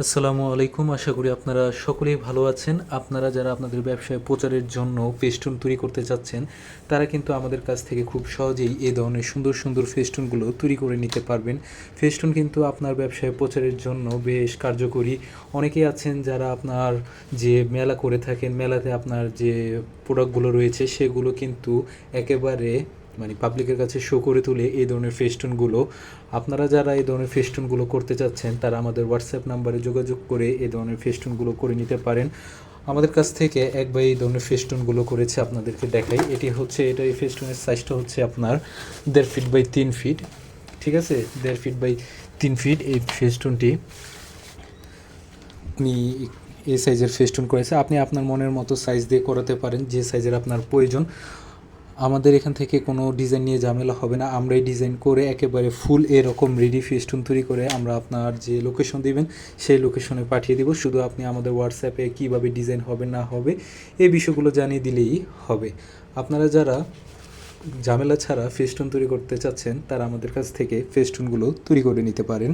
আসসালামু আলাইকুম। আশা করি আপনারা সকলেই ভালো আছেন। আপনারা যারা আপনাদের ব্যবসায় প্রচারের জন্য ফেস্টুন তৈরি করতে চাচ্ছেন, তারা কিন্তু আমাদের কাছ থেকে খুব সহজেই এই ধরনের সুন্দর সুন্দর ফেস্টুনগুলো তৈরি করে নিতে পারবেন। ফেস্টুন কিন্তু আপনার ব্যবসায় প্রচারের জন্য বেশ কার্যকরী। অনেকেই আছেন যারা আপনার যে মেলা করে থাকেন, মেলাতে আপনার যে প্রোডাক্টগুলো রয়েছে, সেগুলো কিন্তু একেবারে মানে পাবলিকের কাছে শো করে তুলে এই ধরনের ফেস্টুনগুলো আপনারা যারা এই ধরনের ফেস্টুনগুলো করতে চাচ্ছেন, তারা আমাদের হোয়াটসঅ্যাপ নাম্বারে যোগাযোগ করে এই ধরনের ফেস্টুনগুলো করে নিতে পারেন। আমাদের কাছ থেকে এক ভাই এই ধরনের ফেস্টুনগুলো করেছে আপনাদেরকে দেখাই। এটি হচ্ছে, এটা এই ফেস্টুনের সাইজটা হচ্ছে আপনার দেড় ফিট বাই তিন ফিট ঠিক আছে? দেড় ফিট বাই তিন ফিট এই ফেস্টুনটি আপনি এই সাইজের ফেস্টুন করেছে। আপনি আপনার মনের মতো সাইজ দিয়ে করাতে পারেন, যে সাইজের আপনার প্রয়োজন। আমাদের এখান থেকে কোনো ডিজাইন নিয়ে ঝামেলা হবে না। আমরাই ডিজাইন করে একেবারে ফুল এরকম রেডি ফেস্টুন তৈরি করে আমরা আপনার যে লোকেশন দিবেন, সেই লোকেশনে পাঠিয়ে দিব। শুধু আপনি আমাদের হোয়াটসঅ্যাপে কীভাবে ডিজাইন হবে, না হবে, এই বিষয়গুলো জানিয়ে দিলেই হবে। আপনারা যারা ঝামেলা ছাড়া ফেস্টুন তৈরি করতে চাচ্ছেন, তারা আমাদের কাছ থেকে ফেস্টুনগুলো তৈরি করে নিতে পারেন।